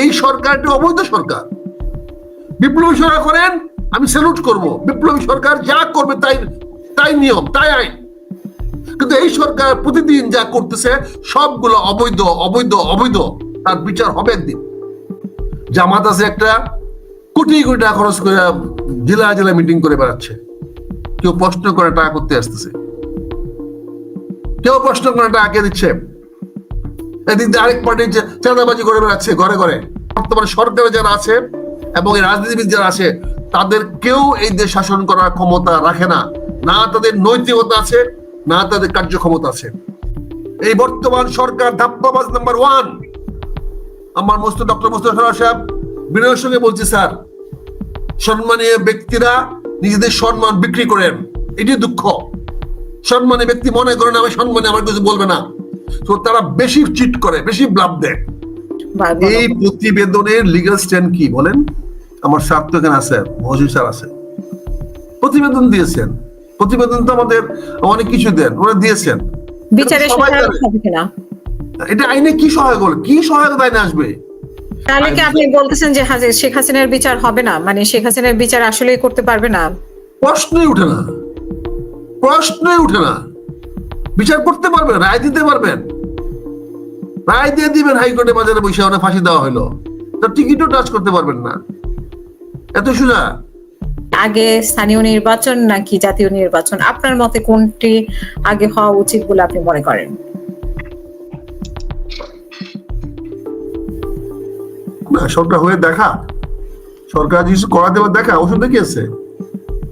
এই সরকার একটা অবৈধ সরকার। বিপ্লবী সরকার করেন, আমি স্যালুট করব। বিপ্লবী সরকার যা করবে তাই তাই নিয়ম, তাই আইন। কিন্তু এই সরকার প্রতিদিন যা করতেছে, সবগুলো অবৈধ অবৈধ অবৈধ। তার বিচার হবে একদিন। জামাত আছে একটা, কোটি কোটি টাকা খরচ করে জেলা জেলা মিটিং করে বেড়াচ্ছে। কেউ প্রশ্ন করে টাকা করতে আসতেছে। কেউ প্রশ্ন করে টাকা কে দিচ্ছে? এদিক আরেক পার্টি চাঁদাবাজি করে বেড়াচ্ছে ঘরে ঘরে। বর্তমানে সরকারে যারা আছে এবং এই রাজনীতিবিদ যারা আছে, তাদের কেউ এই দেশ শাসন করার ক্ষমতা রাখে না। না তাদের নৈতিকতা আছে, না তাদের কার্যক্ষমতা আছে। এই বর্তমান সরকার ধাপ্পাবাজ নাম্বার ওয়ান আমার মস্ত ডক্টর মুস্তফা সাহেব বিনয়ের সঙ্গে বলছি, স্যার, সম্মানীয় ব্যক্তিরা নিজেদের সম্মান বিক্রি করেন। এটি দুঃখ। সম্মানী ব্যক্তি মনে করেন, আমি সম্মানে, আমার কিছু বলবে না। তো তারা বেশি চিট করে বেশি ব্লাভ দেয়। এই প্রতিবেদনের লিগ্যাল স্ট্যান্ড কি বলেন? আমার স্যার তো এখানে আছে মহসিন স্যার আছে। প্রতিবেদন দিয়েছেন। প্রতিবেদন তো আমাদের অনেক কিছু দেন ওরা দিয়েছেন। সহায়ক এটা আইনে কি সহায়ক হলো কি সহায়তা আইনে আসবে? তাহলে কি আপনি বলতেছেন যে হাজির শেখ হাসিনার বিচার হবে না? মানে শেখ হাসিনার বিচার আসলেই করতে পারবে না? প্রশ্নই উঠে না। প্রশ্নই উঠে না। বিচার করতে পারবেন রায় দিতে পারবেন। রায় দিয়ে দিবেন হাইকোর্টে বাজারে বসে অনেক ফাঁসি দেওয়া হলো। তো টিকিটও টাচ করতে পারবেন না। এত সোজা। আগে স্থানীয় নির্বাচন নাকি জাতীয় নির্বাচন? আপনার মতে কোনটি আগে হওয়া উচিত বলে আপনি মনে করেন? না সরকার হয়ে দেখা। সরকার কিছু করাতে দেখা। ওষুধ দেখিয়েছে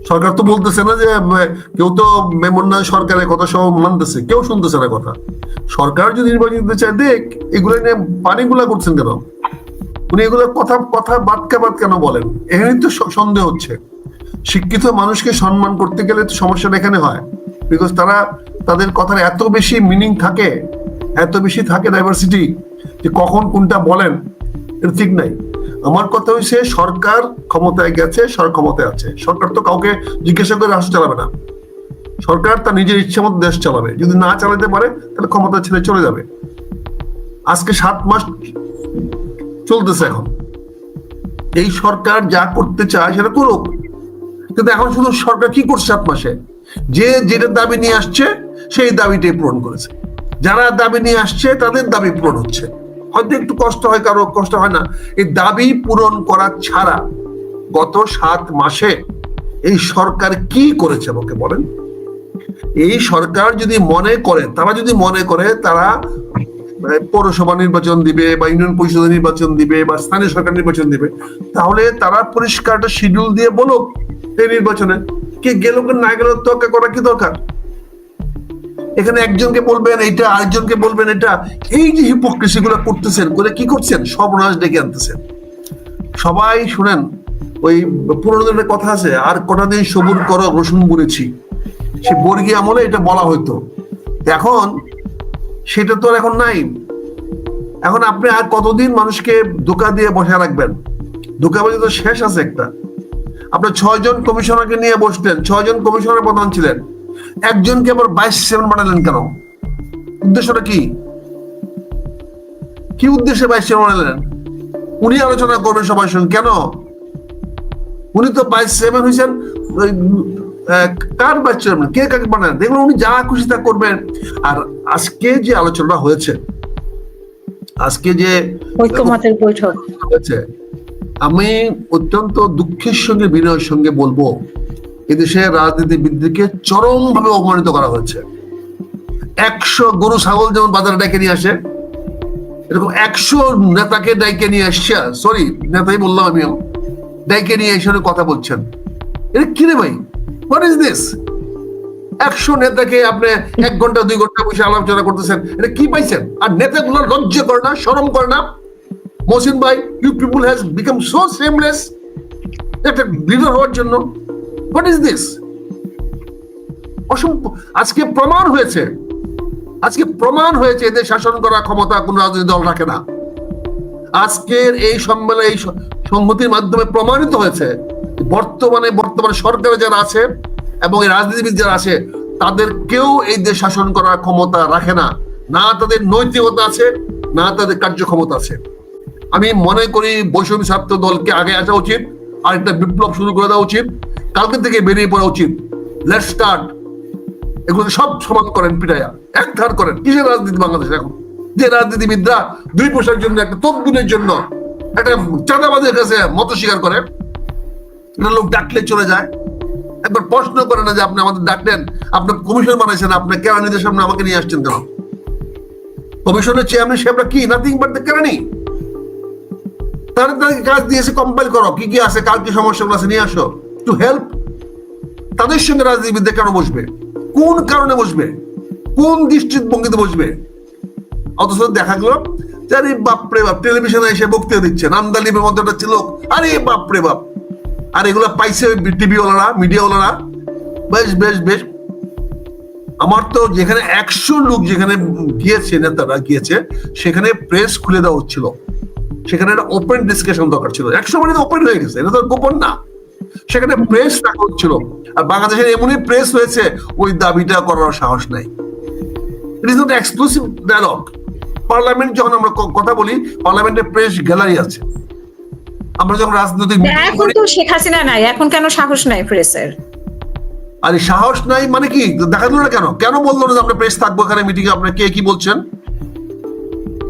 সরকার তো বলতেছে না যে কেউ তো মেমন্না সরকারের কথা সব মানতেছে, কেউ শুনতেছে না কথা। সরকার যদি নির্বাচন দিতে চায়, দেখ, এগুলো নিয়ে পানিগুলা করছেন কেন? উনি এগুলো কথা কথা বাদকা বাদ কেন বলেন? এখানে তো সন্দেহ হচ্ছে। শিক্ষিত মানুষকে সম্মান করতে গেলে তো সমস্যাটা এখানে হয়। বিকজ তারা, তাদের কথার এত বেশি মিনিং থাকে, এত বেশি থাকে ডাইভার্সিটি যে কখন কোনটা বলেন এটা ঠিক নাই। আমার কথা হচ্ছে সরকার ক্ষমতায় গেছে, সরকার ক্ষমতায় আছে। সরকার তো কাউকে জিজ্ঞাসা করে রাষ্ট্র চালাবে না। সরকার তার নিজের ইচ্ছে মতো দেশ চালাবে। যদি না চালাতে পারে, তাহলে ক্ষমতা ছেড়ে চলে যাবে। আজকে সাত মাস চলতেছে এখন। এই সরকার যা করতে চায় সেটা করুক। কিন্তু এখন শুধু সরকার কি করছে সাত মাসে? যে যেটা দাবি নিয়ে আসছে, সেই দাবিটাই পূরণ করেছে। যারা দাবি নিয়ে আসছে, তাদের দাবি পূরণ হচ্ছে। হয়তো একটু কষ্ট হয়, কারও কষ্ট হয় না। এই দাবি পূরণ করা ছাড়া গত সাত মাসে এই সরকার কি করেছে আমাকে বলেন? এই সরকার যদি মনে করে, তারা যদি মনে করে, তারা পৌরসভা নির্বাচন দিবে বা ইউনিয়ন পরিষদ নির্বাচন দিবে বা স্থানীয় সরকার নির্বাচন দিবে, তাহলে তারা পরিষ্কার একটা শিডিউল দিয়ে বলুক এই নির্বাচনে। কে গেল না গেল তোকে করা কি দরকার? এখানে একজনকে বলবেন, এইটা আরেকজনকে বলবেন, এটা। এই যে হিপোক্রেসি গুলো করতেছেন করে কি করছেন? সব সর্বনাশ ডেকে আনতেছেন। সবাই শুনেন, ওই পুরোনো দিনের কথা আছে, আর কটা দিন সবুর করো, রসুন বুড়েছি সে বর্গী আমলে এটা বলা হইতো। এখন সেটা তো এখন নাই। এখন আপনি আর কতদিন মানুষকে ধোকা দিয়ে বসে রাখবেন? ধোকাবাজি তো শেষ আছে একটা। আপনার ছয়জন কমিশনারকে নিয়ে বসলেন, ছয়জন কমিশনার প্রধান ছিলেন। একজনকে আবার বাইশ সেভেন বানালেন কেন? উদ্দেশ্যটা কি? কি উদ্দেশ্যে বাইশ সেভেন বানালেন? উনি আলোচনা করবেন সবার সঙ্গে। কেন? উনি তো বাইশ সেভেন হয়েছেন। কার বাইশ সেভেন কে কাকে বানান দেখবেন উনি যা খুশি তা করবেন। আর আজকে যে আলোচনা হয়েছে আজকে যে ঐক্যমতের বৈঠক। হয়েছে আমি অত্যন্ত দুঃখের সঙ্গে বিনয়ের সঙ্গে বলব এদেশের রাজনীতিবিদদেরকে চরম ভাবে অপমানিত করা হয়েছে। একশো গরু, ছাগল যেমন বাজারে ডেকে নিয়ে আসে, এরকম একশো নেতাকে ডাইকে নিয়ে আসছে সরি নেতাই বললাম আমি ডাইকে নিয়ে এসে কথা বলছেন। এটা কি রে ভাই? হোয়াট ইজ দিস একশো নেতাকে আপনি এক ঘণ্টা, দুই ঘণ্টা বসে আলোচনা করতেছেন, এটা কি পাইছেন? আর নেতাগুলো লজ্জা করে না, শরম করে না? মহসিন ভাই you people has become so seamless একটা লিডার হওয়ার জন্য হোয়াট ইজ দিস অসম্ভব আজকে প্রমাণ হয়েছে। আজকে প্রমাণ হয়েছে এদের শাসন করার ক্ষমতা কোন রাজনৈতিক দল রাখে না। আজকের এই সম্মেলন এই সংহতির মাধ্যমে প্রমাণিত হয়েছে বর্তমানে বর্তমানে সরকারে যারা আছে এবং এই রাজনীতিবিদ যারা আছে, তাদের কেউ এই দেশ শাসন করার ক্ষমতা রাখে না। না তাদের নৈতিকতা আছে, না তাদের কার্যক্ষমতা আছে। আমি মনে করি বৈষম্য ছাত্র দলকে আগে আসা উচিত। আর একটা বিপ্লব শুরু করে দেওয়া উচিত। কালকে থেকে বেরিয়ে পড়া উচিত। লেট স্টার্ট এগুলো সব সমান করেন পিটাইয়া। এক ধার করেন। কিসের রাজনীতি বাংলাদেশে এখন? যে রাজনীতিবিদরা দুই পয়সার জন্য, একটা তদ্গুণের জন্য, একটা চাঁদাবাদের কাছে মত স্বীকার করে এটা লোক ডাকলে চলে যায়। একবার প্রশ্ন করে না যে আপনি আমাদের ডাকলেন আপনার কমিশন বানাইছেন, আপনি কেরানিদের সামনে আমাকে নিয়ে আসছেন কেন? কমিশনের চেয়ারম্যান সাহেবরা কি? নাথিং বাট দ্য কেরানি। তারা তাদেরকে কাজ দিয়েছে কম্পাইল করো। কি কি আছে, কার কি সমস্যাগুলো আছে, নিয়ে আসো। টু হেল্প তাদের সঙ্গে রাজনীতিবিদদের কেন বসবে? কোন কারণে বসবে? কোন দৃষ্টিভঙ্গিতে বসবে? অথচ দেখা গেল আরে বাপরে বাপ টেলিভিশনে এসে বক্তৃতা দিচ্ছে। নামদালিমের মধ্যে একটা ছিল। আরে বাপরে বাপ। আর এগুলো পাইছে টিভি মিডিয়াওয়ালারা বেশ বেশ বেশ। আমার তো যেখানে একশো লোক যেখানে গিয়েছে, নেতারা গিয়েছে, সেখানে প্রেস খুলে দেওয়া হচ্ছিল। সেখানে একটা ওপেন ডিসকাশন দরকার ছিল। একশো মানে ওপেন হয়ে গেছে এটা তো গোপন না। সেখানে প্রেস রাখা হচ্ছিল আর বাংলাদেশের এমনই প্রেস হয়েছে ওই দাবিটা করার সাহস নাই। It is not exclusive dialogue parliament যখন আমরা কথা বলি পার্লামেন্টের প্রেস গ্যালারি আছে। আমরা যখন রাজনৈতিক এখন তো শেখ হাসিনা নাই এখন কেন সাহস নাই প্রেসের আরে সাহস নাই মানে কি? দেখা দিল না কেন? কেন বলল না যে আমরা প্রেস থাকব এখানে মিটিং এ? আপনার কে কি বলছেন?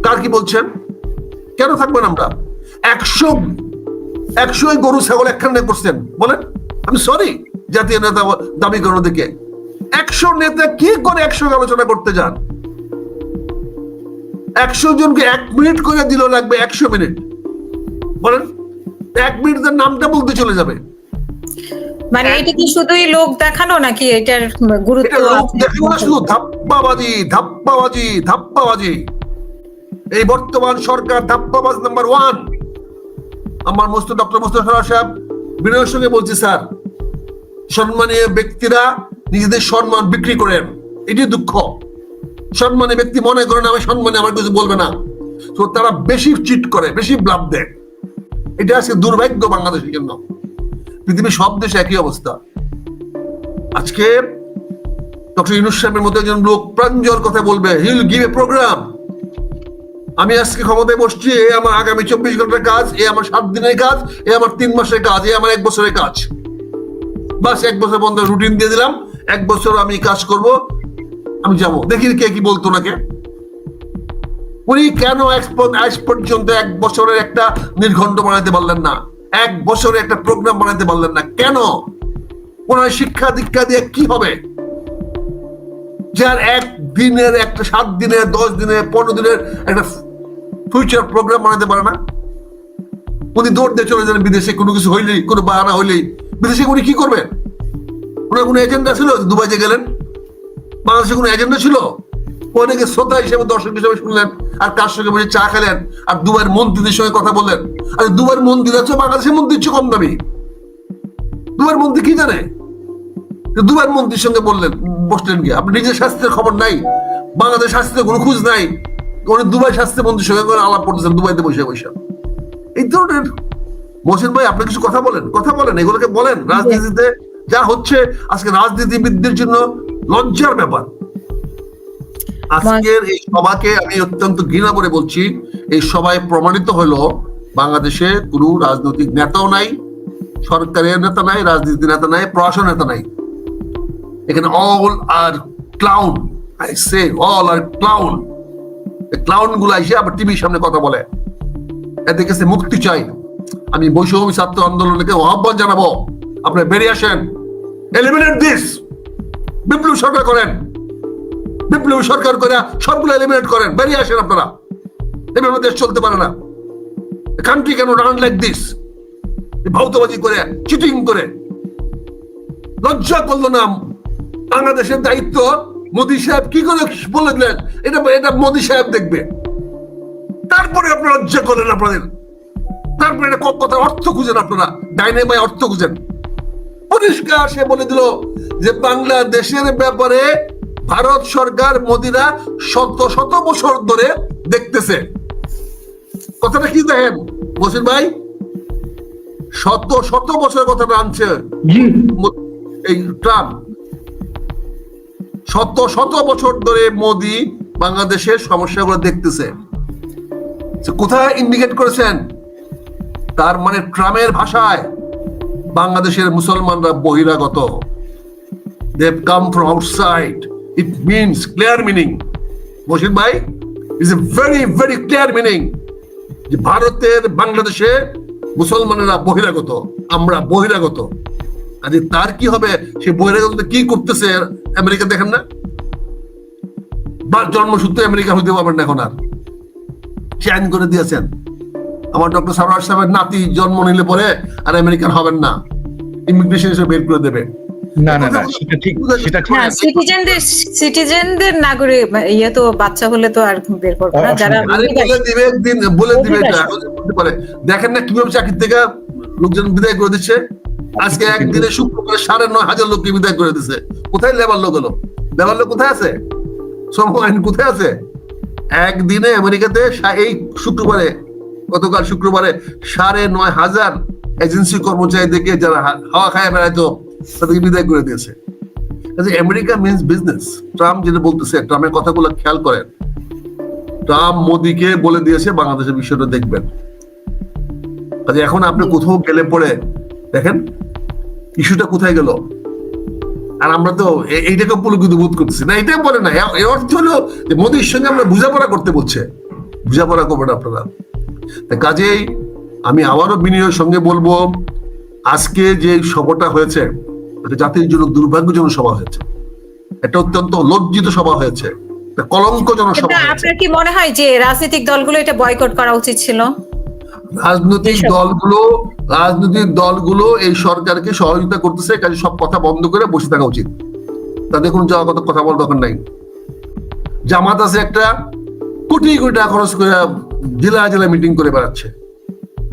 কার কি বলছেন? কেন থাকবেন আমরা? একশো একশো গরু ছাগল একখানে করছেন। বলেন আমি সরি জাতীয় নেতা দাবি করার দিকে। একশো নেতা কি করে একশো আলোচনা করতে যান? একশো জনকে এক মিনিট করে দিল লাগবে একশো মিনিট। বলেন এক মিনিটের নামটা বলতে চলে যাবে। মানে এটা কি শুধুই লোক দেখানো নাকি এটার গুরুত্ব লোক শুধু ধাপ্পাবাজি ধাপ্পাবাজি ধাপ্পাবাজি। এই বর্তমান সরকার ধাপ্পাবাজ নাম্বার ওয়ান আমার মোস্ত ডক্টর মোস্তফা সাহেব, বিনয়ের সঙ্গে বলছি, স্যার, সম্মানীয় ব্যক্তিরা নিজেদের সম্মান বিক্রি করেন। এটি দুঃখ। সম্মানী ব্যক্তি মনে করেন আমি সম্মানে আমার কিছু বলবে না। তো তারা বেশি চিট করে, বেশি ব্লাভ দেয়। এটা আজকে দুর্ভাগ্য বাংলাদেশের জন্য। পৃথিবীর সব দেশে একই অবস্থা। আজকে ডক্টর ইউনুস সাহেবের মতো একজন লোক প্রাঞ্জল কথা বলবে হিল গিভ এ প্রোগ্রাম আমি আজকে ক্ষমতায় বসছি, এ আমার আগামী চব্বিশ ঘণ্টার কাজ, এ আমার সাত দিনের কাজ, এ আমার তিন মাসের কাজ, এ আমার এক বছরের কাজ। বাস, এক বছর বন্ধ রুটিন দিয়ে দিলাম, এক বছর আমি কাজ করব, আমি যাব। দেখি কে কি বলতো নাকে উনি কেন আজ- পর্যন্ত এক বছরের একটা নির্ঘণ্ট বানাতে পারলেন না? এক বছরে একটা প্রোগ্রাম বানাতে পারলেন না। কেন? ওনার শিক্ষা দীক্ষা দিয়ে কি হবে? যার এক দিনের, একটা সাত দিনের, দশ দিনের, পনেরো দিনের একটা ফিউচার প্রোগ্রাম বানাতে পারে না। উনি দৌড় দিয়ে চলে যান বিদেশে, কোনো কিছু হইলেই, কোনো বাহানা হইলেই। বিদেশে উনি কি করবেন ওনার কোনো এজেন্ডা ছিল? দুবাই যে গেলেন। বাংলাদেশে কোনো এজেন্ডা ছিল? অনেকে শ্রোতা হিসেবে, দর্শক হিসেবে শুনলেন, আর কার সঙ্গে বসে চা খেলেন, আর দুবাইয়ের মন্ত্রীদের সঙ্গে কথা বললেন। আর দুবার মন্ত্রী হচ্ছে বাংলাদেশের মন্ত্রীর চেয়ে কম দামি। দুবার মন্ত্রী কি জানে? দুবার মন্ত্রীর সঙ্গে বললেন, বসলেন গিয়ে। আপনি নিজের স্বাস্থ্যের খবর নাই। বাংলাদেশ স্বাস্থ্যের কোনো খোঁজ নাই। উনি দুবাই স্বাস্থ্য মন্ত্রীর সঙ্গে করে আলাপ করতেছেন দুবাইতে বসে বসে। এই ধরনের মোহসেন ভাই আপনি কিছু কথা বলেন? কথা বলেন এগুলোকে বলেন। রাজনীতিতে যা হচ্ছে আজকে রাজনীতিবিদদের জন্য লজ্জার ব্যাপার। আজকের এই সভাকে আমি অত্যন্ত ঘৃণা করে বলছি এই সভায় প্রমাণিত হলো বাংলাদেশে কোনো রাজনৈতিক নেতাও নাই সরকারের নেতা নাই রাজনীতি নেতা নাই প্রশাসন নেতা নাই। এখানে all are clown I say all are clown ক্লাউনগুলো এসে আবার টিভির সামনে কথা বলে। এদের কাছে মুক্তি চাই। আমি বৈষম্য ছাত্র আন্দোলনকে আহ্বান জানাব। আপনি বেরিয়ে আসেন। এলিমিনেট দিস বিপ্লব সরকার করেন। বিপ্লবী সরকার করে সবগুলো এলিমিনেট করেন। বেরিয়ে আসেন আপনারা। এভাবে দেশ চলতে পারে না। কান্ট্রি কেন রান লাইক দিস ভৌতবাজি করে চিটিং করে। লজ্জা করল না। বাংলাদেশের দায়িত্ব মোদী সাহেব কি করে বলে দিলেন এটা এটা মোদী সাহেব দেখবে। তারপরে আপনারা লজ্জা করলেন আপনাদের। তারপরে এটা কথা অর্থ খুঁজেন আপনারা। ডাইনামাই অর্থ খুঁজেন। পরিষ্কার সে বলে দিল যে বাংলাদেশের ব্যাপারে ভারত সরকার মোদিরা শত শত বছর ধরে দেখতেছে। কথাটা কি দেখেন বসির ভাই? শত শত বছর কথাটা আনছে এই ট্রাম্প। শত শত বছর ধরে মোদি বাংলাদেশের সমস্যাগুলো দেখতেছে। কোথায় ইন্ডিকেট করেছেন? তার মানে ট্রামের ভাষায় বাংলাদেশের মুসলমানরা বহিরাগত। They've come from outside it means clear meaning Basir ভাই is a very very clear meaning যে ভারতের বাংলাদেশে মুসলমানেরা বহিরাগত, আমরা বহিরাগত। আজ তার কি হবে? সে বহিরাগত কি করতেছে? আমেরিকা দেখেন না? বা জন্মসূত্রে আমেরিকা হইতে পারবেন না এখন আর। চেঞ্জ করে দিয়েছেন। আমার ডক্টর সারোয়ার সাহেবের নাতি জন্ম নিলে পরে আর আমেরিকান হবেন না। ইমিগ্রেশন এসে বের করে দেবে। না না না সেটা ঠিক সেটা ঠিক। হ্যাঁ সিটিজেনদের সিটিজেনদের নাগরিক ইয়ে তো বাচ্চা হলে তো আর বের করবে না যারা বলে দিবে একদিন বলে দিবে এটা। বলতে পারে। দেখেন না কীভাবে চাকরি থেকে লোকজন বিদায় করে দিচ্ছে? আজকে একদিনে শুক্রবারে সাড়ে নয় হাজার লোককে বিদায় করে দিচ্ছে কোথায় লেবার লোক হলো? লেবার লোক কোথায় আছে? শ্রম আইন কোথায় আছে? একদিনে আমেরিকাতে এই শুক্রবারে, গতকাল শুক্রবারে সাড়ে নয় হাজার এজেন্সি কর্মচারীদেরকে যারা হাওয়া খায় বেড়াইতো, তাদেরকে বিদায় করে দিয়েছে। আমেরিকা মিনস বিজনেস ট্রাম্প যেটা বলতেছে, ট্রাম্পের কথাগুলো খেয়াল করেন। ট্রাম্প মোদিকে বলে দিয়েছে, বাংলাদেশের বিষয়টা দেখবেন। কাজে এখন আপনি কোথাও গেলে পরে দেখেন ইস্যুটা কোথায় গেল? আর আমরা তো এইটাকে পুলকিত বোধ করতেছি না এটাই বলে না এর অর্থ হলো যে মোদির সঙ্গে আমরা বোঝাপড়া করতে বলছে। বোঝাপড়া করবেন আপনারা। তা কাজেই আমি আবারও বিনয়ের সঙ্গে বলব আজকে যে সভাটা হয়েছে এটা জাতির জন্য দুর্ভাগ্যজনক সভা হয়েছে। এটা অত্যন্ত লজ্জিত সভা হয়েছে। কলঙ্কজনক সভা আপনার কি মনে হয় যে রাজনৈতিক দলগুলো এটা বয়কট করা উচিত ছিল? রাজনৈতিক দলগুলো রাজনৈতিক দলগুলো এই সরকারকে সহযোগিতা করতেছে, কাজে সব কথা বন্ধ করে বসে থাকা উচিত। তাদের কোনো যাওয়া কথা কথা বলার দরকার নাই। জামাত আছে একটা, কোটি কোটি টাকা খরচ করে জেলা জেলা মিটিং করে বেড়াচ্ছে।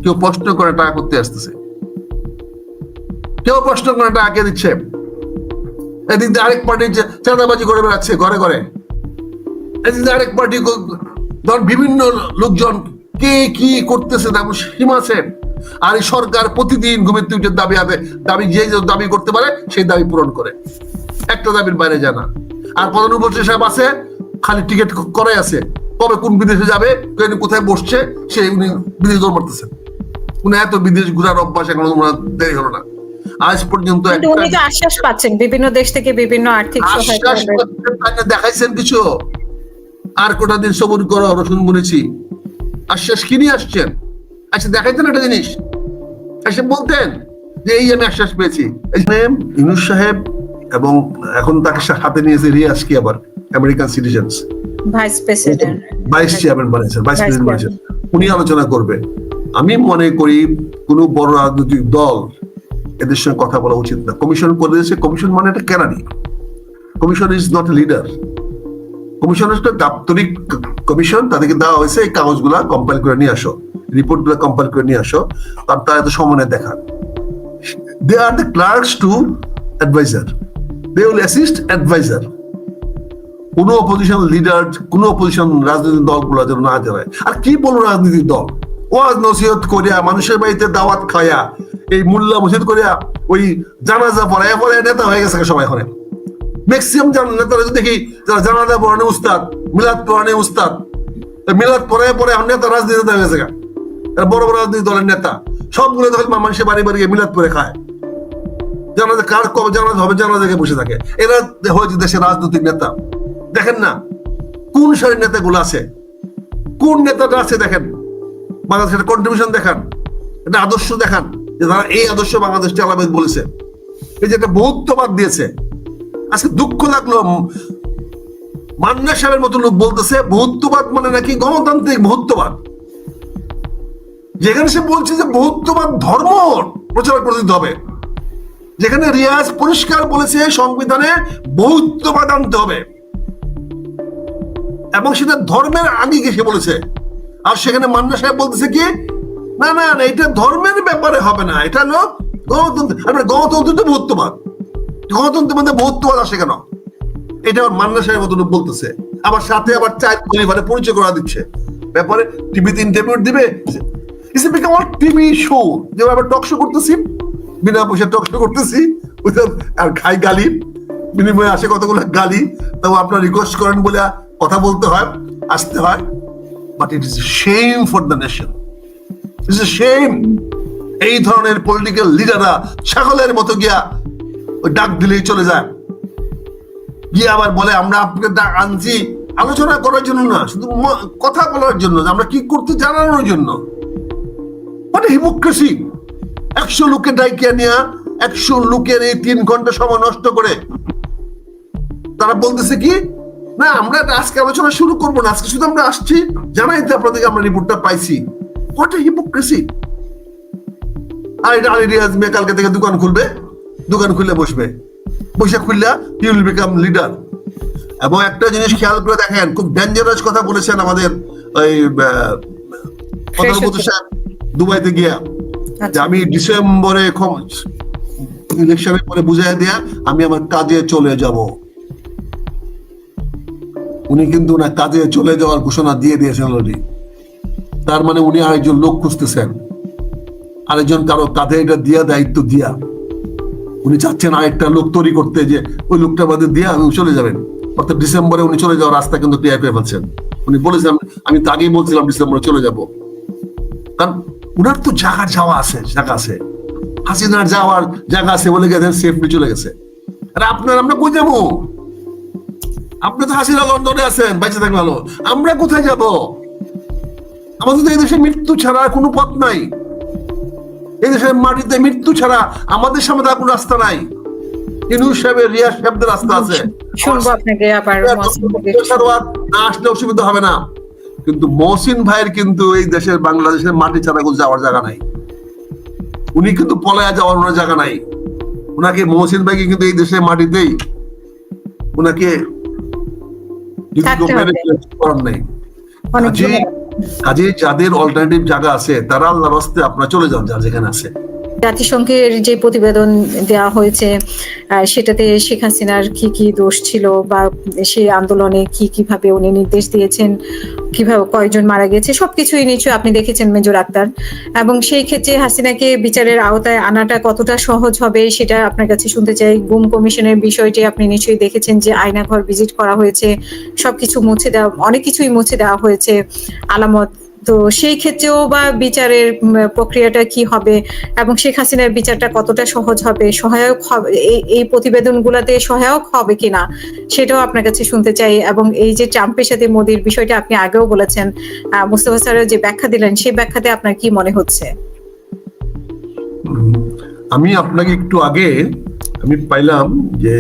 কেউ প্রশ্ন করে টাকা করতে আসতেছে। কেউ প্রশ্ন করে টাকা কে দিচ্ছে? দিয়ে আরেক পার্টি চাঁদাবাজি করে বেড়াচ্ছে ঘরে ঘরে। দিয়ে আরেক পার্টি ধর বিভিন্ন লোকজন কে কি করতেছে তার কোনো সীমা আছে আর এই সরকার প্রতিদিন ঘুমের তুইটের দাবি হবে দাবি যে দাবি করতে পারে সেই দাবি পূরণ করে। একটা দাবির বাইরে জানা আর প্রধান উপদেষ্টা সাহেব আছে খালি টিকিট করাই আছে। কবে কোন বিদেশে যাবে কোথায় বসছে সে উনি বিদেশ দৌড় মারতেছেন উনি এত বিদেশ ঘুরার অভ্যাস এখন ওনার দেরি হলো না। আজ পর্যন্ত উনি তো আশ্বাস পাচ্ছেন বিভিন্ন দেশ থেকে বিভিন্ন আর্থিক সহায়তা দেখাইছেন কিছু? আর কোটা দিন সবুর করো রসুন বলেছি আশ্বাস কি নিয়ে আসছেন? আচ্ছা দেখাইতেন একটা জিনিস। এসে বলতেন যে এই আমি আশ্বাস পেয়েছি। ইউনুস সাহেব এবং এখন তাকে হাতে নিয়েছে রিয়াজ কি আবার? American citizens vice president vice chairman বানিয়েছেন ভাইস প্রেসিডেন্ট বানিয়েছেন। উনি আলোচনা করবে। আমি মনে করি কোন বড় রাজনৈতিক দল এদের সঙ্গে কথা বলা উচিত না। কমিশন করে দিয়েছে কমিশন মানে একটা কেরানি। Commission is not leader commission একটা দাপ্তরিক কমিশন তাদেরকে দেওয়া হয়েছে এই কাগজগুলা কম্পাইল করে নিয়ে আসো। রিপোর্টগুলা কম্পাইল করে নিয়ে আসো, তার তারা এত সময় দেখান they are the clerks to adviser they will assist adviser কোন অপোজিশন লিডার কোন অপোজিশন রাজনৈতিক দলগুলো যেন না জানায় আর কি বলব রাজনৈতিক দল? ওয়াজ নসিহত করিয়া মানুষের বাড়িতে দাওয়াত খাইয়া এই মুল্লা মসজিদ করিয়া ওই জানাজা পড়ে পরে নেতা হয়ে গেছে সবাই এখন ম্যাক্সিমাম নেতারা দেখি, যারা জানাজা পড়ানে উস্তাদ, মিলাদ পড়ানে উস্তাদ মিলাদ পরে এখন নেতা রাজনীতি হয়ে গেছে। এরা বড় বড় রাজনৈতিক দলের নেতা। সবগুলো দেখেন মানুষের বাড়ি বাড়ি মিলাদ পরে খায়। জানাজা কার কবে জানাজা হবে জানাজাকে বসে থাকে। এরা হয়েছে দেশের রাজনৈতিক নেতা। দেখেন না, কোন সারির নেতাগুলো আছে? কোন নেতাটা আছে দেখেন? বাংলাদেশের কন্ট্রিবিউশন দেখান, একটা আদর্শ দেখান, যে তারা এই আদর্শ বাংলাদেশ চালাবে বলেছে। এই যে একটা বহুত্ববাদ দিয়েছে। আজকে দুঃখ লাগল, মান্না সাহেবের মতো লোক বলতেছে বহুত্ববাদ মানে নাকি গণতান্ত্রিক বহুত্ববাদ যেখানে সে বলছে যে বহুত্ববাদ ধর্ম প্রচার করে দিতে হবে। যেখানে রিয়াজ পরিষ্কার বলেছে সংবিধানে বহুত্ববাদ আনতে হবে। এবং সেটা ধর্মের আঙ্গিকে সে বলেছে। আর সেখানে মান্না সাহেব বলতেছে কি, না না না, এটা ধর্মের ব্যাপারে হবে না। এটা হলো গণতন্ত্র গণতন্ত্র তো বহুত্ববাদ গণতন্ত্রের মধ্যে বহুত্ববাদ আসে কেন? এটা আমার মান্না সাহেব মতন বলতেছে। আবার সাথে আবার চার পরিবারে পরিচয় করা দিচ্ছে। ব্যাপারে টিভিতে ইন্টারভিউ দিবে ইসে বিকাম আমার টিভি শো যেমন আবার টক শো করতেছি, বিনা পয়সা টক শো করতেছি আর খাই গালি, বিনিময়ে আসে কতগুলো গালি, তাও আপনার রিকোয়েস্ট করেন বলে কথা বলতে হয়, আসতে হয়। But it is shame for the nation it's shame এই ধরনের পলিটিক্যাল লিডাররা ছাগলের মতো গিয়া ওই ডাক দিলেই চলে যায়। গিয়ে আবার বলে, আমরা আপনাকে ডাক আনছি। আলোচনা করার জন্য না, শুধু কথা বলার জন্য আমরা কি করতে জানানোর জন্য? মানে হিপোক্রেসি একশো লোকে ডাইকিয়া নিয়ে একশো লোকের এই তিন ঘণ্টা সময় নষ্ট করে। তারা বলতেছে কি না আমরা আজকে আলোচনা শুরু করব না আজকে শুধু আমরা আসছি জানাইতে আপনাদেরকে আমরা রিপোর্টটা পাইছি। হোয়াট হিপোক্রেসি আর এটা আলী রিয়াজ মেয়ে কালকে থেকে দোকান খুলবে দোকান খুলে বসবে। বসে খুললা হি উইল বিকাম লিডার এবং একটা জিনিস খেয়াল করে দেখেন খুব ডেঞ্জারাস কথা বলেছেন আমাদের ওই সাহেব। দুবাইতে গিয়া যে আচ্ছা আমি ডিসেম্বরে ইলেকশনের পরে বুঝাই দেয়া আমি আমার কাজে চলে যাব। উনি কিন্তু না কাজে চলে যাওয়ার ঘোষণা দিয়ে দিয়েছেন অলরেডি তার মানে উনি আরেকজন লোক খুঁজতেছেন। আরেকজন কারও কাঁধে এটা দিয়া দায়িত্ব দিয়া। উনি চাচ্ছেন আরেকটা লোক তৈরি করতে যে ওই লোকটা বাদে দিয়া আমি চলে যাবেন। অর্থাৎ ডিসেম্বরে উনি চলে যাওয়ার রাস্তা কিন্তু ক্লিয়ার করে ফেলছেন। উনি বলেছেন আমি তো আগেই বলছিলাম ডিসেম্বরে চলে যাব। কারণ উনার তো জায়গা যাওয়া আছে জায়গা আছে। হাসিনার যাওয়ার জায়গা আছে বলে গেছেন সেফলি চলে গেছে। আর আপনার আমরা কই যাব? আপনি তো হাসিনা লন্ডনে আছেন বেঁচে থাকলে ভালো। আমরা কোথায় যাব? আমাদের তো এই দেশে মৃত্যু ছাড়া কোনো পথ নাই। এই দেশের মাটিতে মৃত্যু ছাড়া আমাদের সামনে তো আর কোনো রাস্তা নাই। ইনু সাহেবের রিয়া সাহেবদের রাস্তা আছে। না আসলে অসুবিধা হবে না। কিন্তু মহসিন ভাইয়ের কিন্তু এই দেশের বাংলাদেশের মাটি ছাড়া কোনো যাওয়ার জায়গা নাই। উনি কিন্তু পলায়া যাওয়ার ওনার জায়গা নাই। উনাকে মহসিন ভাইকে কিন্তু এই দেশের মাটিতেই কাজে যাদের অল্টারনেটিভ জায়গা আছে তারা আল্লাহ রাস্তে আপনারা চলে যান যার যেখানে আছে। জাতিসংঘের যে প্রতিবেদন দেওয়া হয়েছে সেটাতে শেখ হাসিনার কি কি দোষ ছিল বা সেই আন্দোলনে কি কীভাবে উনি নির্দেশ দিয়েছেন, কীভাবে কয়জন মারা গেছে, সবকিছুই নিশ্চয়ই আপনি দেখেছেন মেজর আক্তার। এবং সেই ক্ষেত্রে হাসিনাকে বিচারের আওতায় আনাটা কতটা সহজ হবে সেটা আপনার কাছে শুনতে চাই। গুম কমিশনের বিষয়টি আপনি নিশ্চয়ই দেখেছেন যে আয়নাঘর ভিজিট করা হয়েছে, সবকিছু মুছে দেওয়া, অনেক কিছুই মুছে দেওয়া হয়েছে, আলামত তো সেই ক্ষেত্রেও বা বিচারের প্রক্রিয়াটা কি হবে এবং শেখ হাসিনার বিচারটা কতটা সহজ হবে, সহায়ক হবে, এই এই প্রতিবেদনগুলোতে সহায়ক হবে কিনা সেটাও আপনার কাছে শুনতে চাই এবং এই যে ট্রাম্পের সাথে মোদির বিষয়টা আপনি আগেও বলেছেন মুস্তফা স্যারের যে ব্যাখ্যা দিলেন সেই ব্যাখ্যাতে আপনার কি মনে হচ্ছে? আমি আপনাকে একটু আগে আমি পাইলাম যে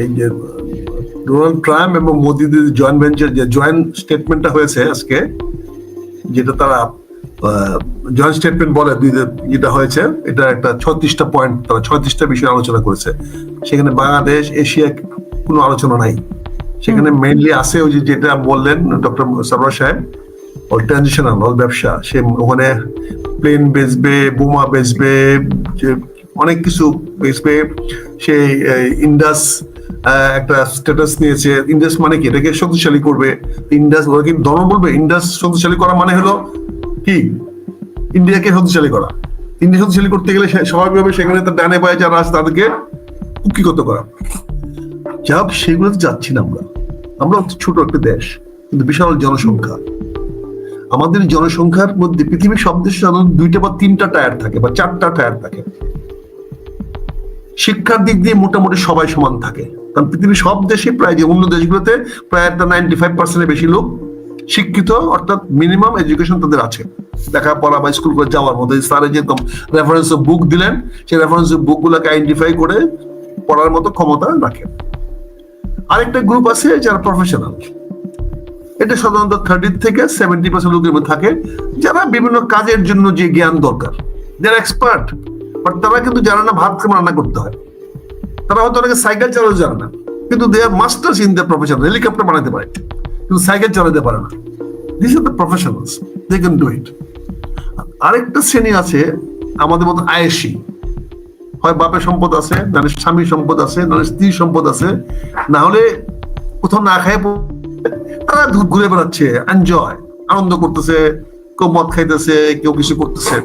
ডোনাল্ড ট্রাম্প এবং মোদিদের জয়েন্ট ভেঞ্চার যে জয়েন্ট স্টেটমেন্টটা হয়েছে আজকে যেটা তারা জয়েন্ট স্টেটমেন্ট বলে যেটা হয়েছে এটা একটা ছত্রিশটা পয়েন্ট তারা ছত্রিশটা বিষয়ে আলোচনা করেছে। সেখানে বাংলাদেশ এশিয়া কোনো আলোচনা নাই। সেখানে মেইনলি আছে ওই যে যেটা বললেন ডক্টর সরোয়ার সাহেব অল ট্রানজিশনাল অল ব্যবসা। সে ওখানে প্লেন বেচবে বোমা বেচবে অনেক কিছু বেচবে। সে ইন্ডাস একটা স্ট্যাটাস নিয়েছে ইন্ডাস মানে কি? এটাকে শক্তিশালী করবে। ইন্ডাস ওরা কি দল বলবে? ইন্ডাস শক্তিশালী করা মানে হলো কি? ইন্ডিয়াকে শক্তিশালী করা। ইন্ডিয়া শক্তিশালী করতে গেলে স্বাভাবিকভাবে সেখানে তার ডানে পায়ে যারা আছে তাদেরকে কুক্ষিগত করা। যা হোক, সেগুলোতে যাচ্ছি না আমরা। আমরা ছোট একটা দেশ কিন্তু বিশাল জনসংখ্যা। আমাদের জনসংখ্যার মধ্যে পৃথিবীর সব দেশে সাধারণত দুইটা বা তিনটা টায়ার থাকে বা চারটা টায়ার থাকে। শিক্ষার দিক দিয়ে মোটামুটি সবাই সমান থাকে। কারণ পৃথিবীর সব দেশে প্রায় যে অন্য দেশগুলোতে প্রায় একটা নাইনটি ফাইভ পার্সেন্টের বেশি লোক শিক্ষিত, অর্থাৎ মিনিমাম এডুকেশন তাদের আছে। লেখাপড়া বা স্কুল করে যাওয়ার মধ্যে স্যারে যেরকম রেফারেন্স বুক দিলেন, সেই রেফারেন্স বুক গুলাকে আইডেন্টিফাই করে পড়ার মতো ক্ষমতা রাখেন। আরেকটা গ্রুপ আছে যারা প্রফেশনাল এটা সাধারণত থার্টি থেকে সেভেন্টি পার্সেন্ট লোকের মধ্যে থাকে, যারা বিভিন্ন কাজের জন্য যে জ্ঞান দরকার। যারা এক্সপার্ট বাট তারা কিন্তু জানে না ভাত কেমন রান্না করতে হয়। তারা হয়তো অনেকে সাইকেল চালাতে জানে না, কিন্তু they are masters in the profession helicopter বানাতে পারে। কিন্তু সাইকেল চালাতে পারে না। This are the professionals they can do it আরেকটা শ্রেণি আছে, আমাদের মতো আয়েসি হয় বাপের সম্পদ আছে নাহলে স্বামীর সম্পদ আছে নাহলে স্ত্রীর সম্পদ আছে, না হলে কোথাও না খায় তারা ঘুরে বেড়াচ্ছে এনজয় আনন্দ করতেছে, কেউ মদ খাইতেছে, কেউ কিছু করতেছে।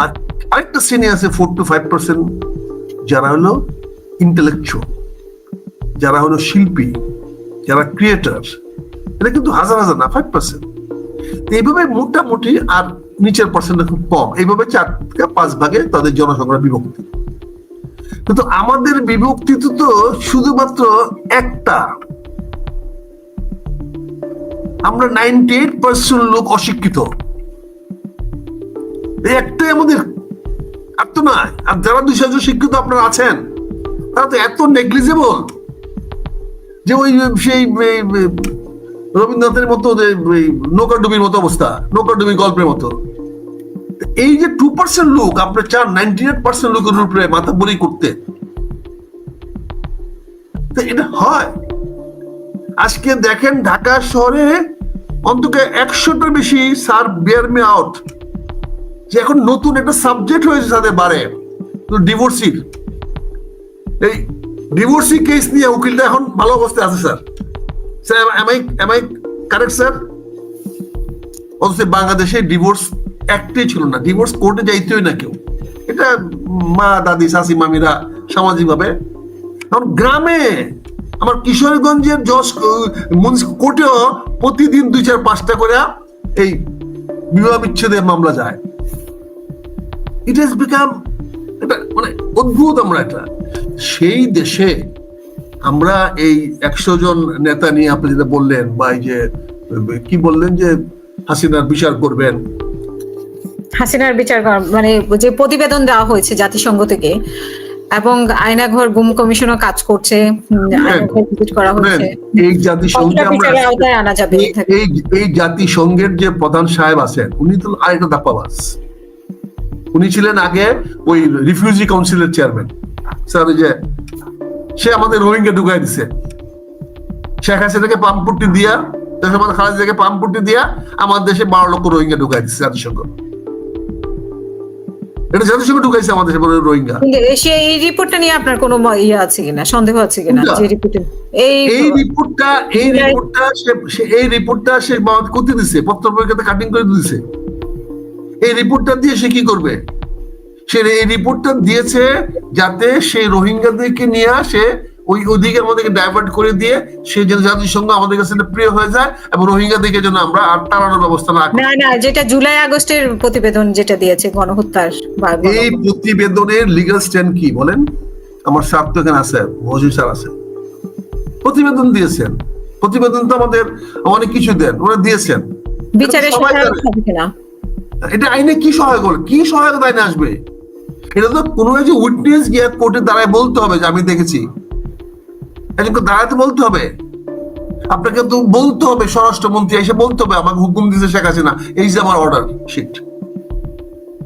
আর আরেকটা শ্রেণি আছে ফোর টু ফাইভ পার্সেন্ট যারা হলো ইন্টেলেকচুয়াল যারা হলো শিল্পী, যারা ক্রিয়েটার এটা কিন্তু হাজার হাজার না ফাইভ পার্সেন্ট এইভাবে মোটামুটি আর নিচের পার্সেন্টটা খুব কম। এইভাবে চার থেকে পাঁচ ভাগে তাদের জনসংখ্যা বিভক্তি। কিন্তু আমাদের বিভক্তি তো শুধুমাত্র একটা। আমরা নাইনটি এইট পার্সেন্ট লোক অশিক্ষিত। একটাই আমাদের। আর তো নয় আর যারা দুইশো জন শিক্ষিত আপনারা আছেন, তারা তো এত নেগলিজেবল যে ওই সেই রবীন্দ্রনাথের মতো যে, এই, নৌকাডুবির মতো অবস্থা, নৌকাডুবির গল্পের মতো। এই যে টু পার্সেন্ট লোক আপনার চার নাইনটি এইট পার্সেন্ট লোকের উপরে মাথা বলি করতে। এটা হয়। আজকে দেখেন ঢাকা শহরে অন্তত একশোটার বেশি স্যার বিয়ার মে আউট, যে এখন নতুন একটা সাবজেক্ট হয়েছে তাদের বারে। তো ডিভোর্সির এই ডিভোর্সি কেস নিয়ে উকিলটা এখন ভালো অবস্থায় আছে, স্যার। Sir correct sir? অথচ বাংলাদেশে ডিভোর্স একটাই ছিল না। ডিভোর্স কোর্টে যাইতেই না কেউ। এটা মা, দাদি, শাশি, মামিরা সামাজিক ভাবে এখন গ্রামে আমার কিশোরগঞ্জের যশ কোর্টেও প্রতিদিন দুই চার পাঁচটা করে এই বিবাহ বিচ্ছেদের মামলা যায়। ইট হ্যাজ বিকাম এটা মানে অদ্ভুত আমরা এটা সেই দেশে আমরা এই একশো জন নেতা নিয়ে আপনি যেটা বললেন বা এই যে কি বললেন যে হাসিনার বিচার করবেন? হাসিনার বিচার মানে যে প্রতিবেদন দেওয়া হয়েছে জাতিসংঘ থেকে এবং আয়নাঘর গুম কমিশনও কাজ করছে করা এই জাতিসংঘে আমরা এই- জাতিসংঘের যে প্রধান সাহেব আছেন উনি তো আরেকটা দাপ্পাবাস উনি ছিলেন আগে ওই রিফিউজি কাউন্সিলের চেয়ারম্যান স্যার যে সে আমাদের রোহিঙ্গা ঢুকাই দিছে। শেখ হাসিনাকে পাম্পপুট্টি দিয়া খালেদাকে পাম্পপুট্টি দিয়া আমার দেশে বারো লক্ষ রোহিঙ্গা ঢুকাই দিচ্ছে জাতিসংঘ। এটা জাতিসংঘ ঢুকাইছে আমাদের দেশে রোহিঙ্গা। রিপোর্টটা নিয়ে আপনার কোনো ইয়ে আছে কিনা? সন্দেহ আছে কিনা যে রিপোর্টে এই রিপোর্টটা এই রিপোর্টটা সে- এই রিপোর্টটা সে বাদ করতে দিছে পত্র পরীক্ষাতে কাটিং করে দিছে। এই রিপোর্টটা দিয়ে সে কি করবে? সে এই রিপোর্টটা দিয়েছে যাতে সেই রোহিঙ্গাদেরকে নিয়ে আসে ওই ওদিকে আমাদেরকে ডাইভার্ট করে দিয়ে সে যেন জাতিসংঘ আমাদের কাছে প্রিয় হয়ে যায় এবং রোহিঙ্গাদেরকে যেন আমরা আর টানানোর ব্যবস্থা না না না যেটা জুলাই আগস্টের প্রতিবেদন যেটা দিয়েছে গণহত্যার এই প্রতিবেদনের লিগাল স্ট্যান্ড কি বলেন? আমার স্যার তো এখানে আছে মজুর স্যার আছে। প্রতিবেদন দিয়েছেন। প্রতিবেদন তো আমাদের অনেক কিছু দেন ওরা দিয়েছেন। বিচারের সবাই। হবে কিনা? এটা আইনে কি সহায়ক হলো? কি সহায়তা আইনে আসবে? এটা তো কোনো যে উইটনেস গিয়ে কোর্টে দাঁড়ায় বলতে হবে যে আমি দেখেছি। একজনকে দাঁড়াতে বলতে হবে। আপনাকে তো বলতে হবে, স্বরাষ্ট্রমন্ত্রী এসে বলতে হবে, আমাকে হুকুম দিতে শেখ হাসিনা। এই যে আমার অর্ডার শিট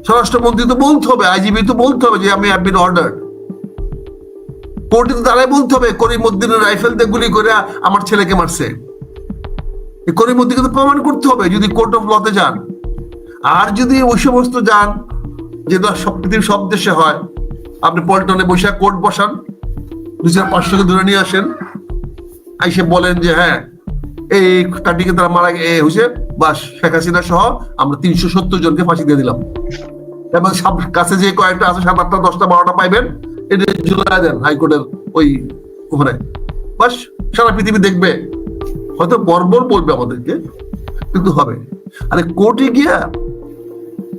স্বরাষ্ট্রমন্ত্রী তো বলতে হবে আইজিবি তো বলতে হবে যে আমি হ্যাভ বিন অর্ডার কোর্টে তো দাঁড়ায় বলতে হবে করিমুদ্দিনের রাইফেল দিয়ে গুলি করে আমার ছেলেকে মারছে। করিমুদ্দিনকে তো প্রমাণ করতে হবে, যদি কোর্ট অফ লতে যান। আর যদি ওই সমস্ত যান যেটা সব পৃথিবীর সব দেশে হয়, আপনি পল্টনে বসে কোর্ট বসান দু চার পাঁচশোকে ধরে নিয়ে আসেন আইসে বলেন যে হ্যাঁ এই কাটিকে তারা মারা এ হয়েছে বাস শেখ হাসিনা সহ আমরা তিনশো সত্তর জনকে ফাঁসি দিয়ে দিলাম। এবং কাছে যে কয়েকটা আছে, সাত আটটা, দশটা, বারোটা পাইবেন, এটা জুলাই দেন হাইকোর্টের ওই ওখানে। বাস, সারা পৃথিবী দেখবে। হয়তো বর্বর বলবে আমাদেরকে, কিন্তু হবে। আরে কোর্টে গিয়া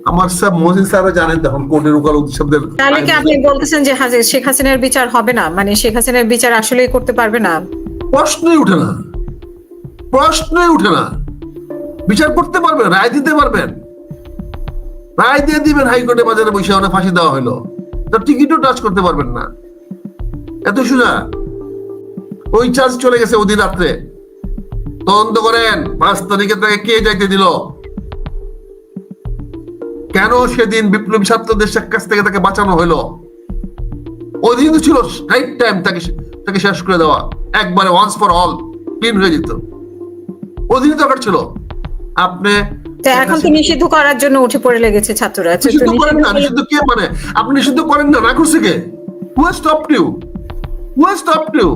আমার স্যার মজিদ স্যাররা জানেন তখন কোর্টের উকালতি শব্দের তাহলে কি আপনি বলতেছেন যে হাজি- শেখ হাসিনার বিচার হবে না? মানে শেখ হাসিনার বিচার আসলেই করতে পারবে না? প্রশ্নই উঠে না। প্রশ্নই উঠে না। বিচার করতে পারবেন রায় দিতে পারবেন রায় দিয়ে দিবেন হাইকোর্টে বাজারে বসে অনেক ফাঁসি দেওয়া হলো। তার টিকিটও টাচ করতে পারবেন না। এত সোজা। ওই চার্জ চলে গেছে ওদিন রাত্রে। তদন্ত করেন। পাঁচ তারিখে তাকে কে যাইতে দিল? কেন সেদিন বিপ্লবী ছাত্রদের কাছ থেকে তাকে বাঁচানো হলো? ওদিন তো ছিল রাইট টাইম তাকে তাকে শেষ করে দেওয়া। একবারে ওয়ান্স ফর অল ক্লিন হয়ে যেত। ওদিনই দরকার ছিল। আপনি এখন তো নিষিদ্ধ করার জন্য উঠে পড়ে লেগেছে ছাত্ররা নিষিদ্ধ করেন না নিষিদ্ধ নিষিদ্ধ কে মানে? আপনি নিষিদ্ধ করেন না না করছে কে who stop you who stop you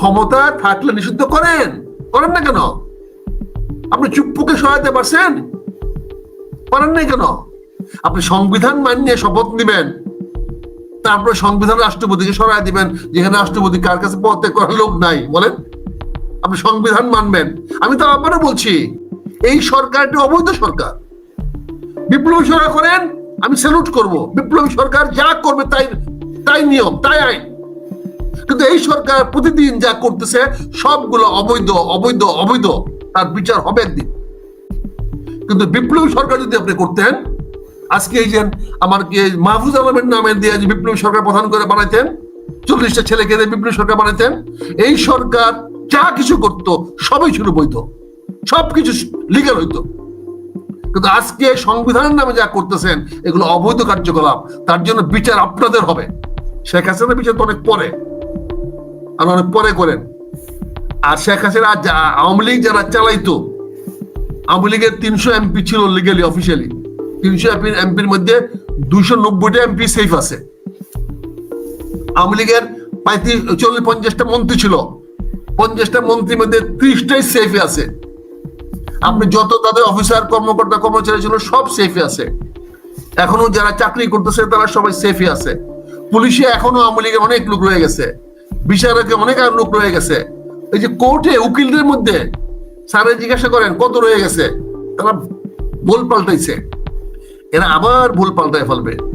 ক্ষমতা থাকলে নিষিদ্ধ করেন। করেন না কেন? আপনি চুপ্পুকে সহায়তা পারছেন? পারেন নাই কেন? আপনি সংবিধান মানিয়ে শপথ নিবেন। তারপরে সংবিধান রাষ্ট্রপতিকে সরাই দিবেন, যেখানে রাষ্ট্রপতি কার কাছে পদত্যাগ করার লোক নাই, বলেন? আপনি সংবিধান মানবেন। আমি তো আবারও বলছি, এই সরকারটি অবৈধ সরকার। বিপ্লবী সরকার করেন, আমি স্যালুট করব। বিপ্লবী সরকার যা করবে তাই তাই নিয়ম, তাই আইন। কিন্তু এই সরকার প্রতিদিন যা করতেছে, সবগুলো অবৈধ অবৈধ অবৈধ। তার বিচার হবে একদিন। কিন্তু বিপ্লবী সরকার যদি আপনি করতেন, আজকে এই যে আমার মাহফুজ আলমের নামে দিয়ে বিপ্লবী সরকার প্রধান করে বানাইতেন, চল্লিশটা ছেলেকে দিয়ে বিপ্লবী সরকার বানাইতেন, এই সরকার যা কিছু করত, সবই ছিল বৈধ। সবকিছু লিগাল হইতো। কিন্তু আজকে সংবিধানের নামে যা করতেছেন, এগুলো অবৈধ কার্যকলাপ। তার জন্য বিচার আপনাদের হবে। শেখ হাসিনা বিচার তো অনেক পরে। আর অনেক পরে করেন। আর শেখ হাসিনা আওয়ামী লীগ যারা চালাইতো আওয়ামী লীগের তিনশো এমপি ছিল লিগালি অফিসিয়ালি তিনশো এমপির মধ্যে দুইশো নব্বইটা এমপি সেফ আছে। আওয়ামী লীগের পঁয়ত্রিশ, চল্লিশ, পঞ্চাশটা মন্ত্রী ছিল। পঞ্চাশটা মন্ত্রীর মধ্যে ত্রিশটাই সেফে আছে। আপনি যত তাদের অফিসার কর্মকর্তা, কর্মচারী ছিল, সব সেফে আছে। এখনও যারা চাকরি করতেছে, তারা সবাই সেফে আছে। পুলিশে এখনও আওয়ামী লীগের অনেক লোক রয়ে গেছে। বিচারকে অনেক লোক রয়ে গেছে। এই যে কোর্টে উকিলদের মধ্যে স্যারে জিজ্ঞাসা করেন কত রয়ে গেছে? তারা ভুল পাল্টাইছে। এরা আবার ভুল পাল্টায় ফেলবে।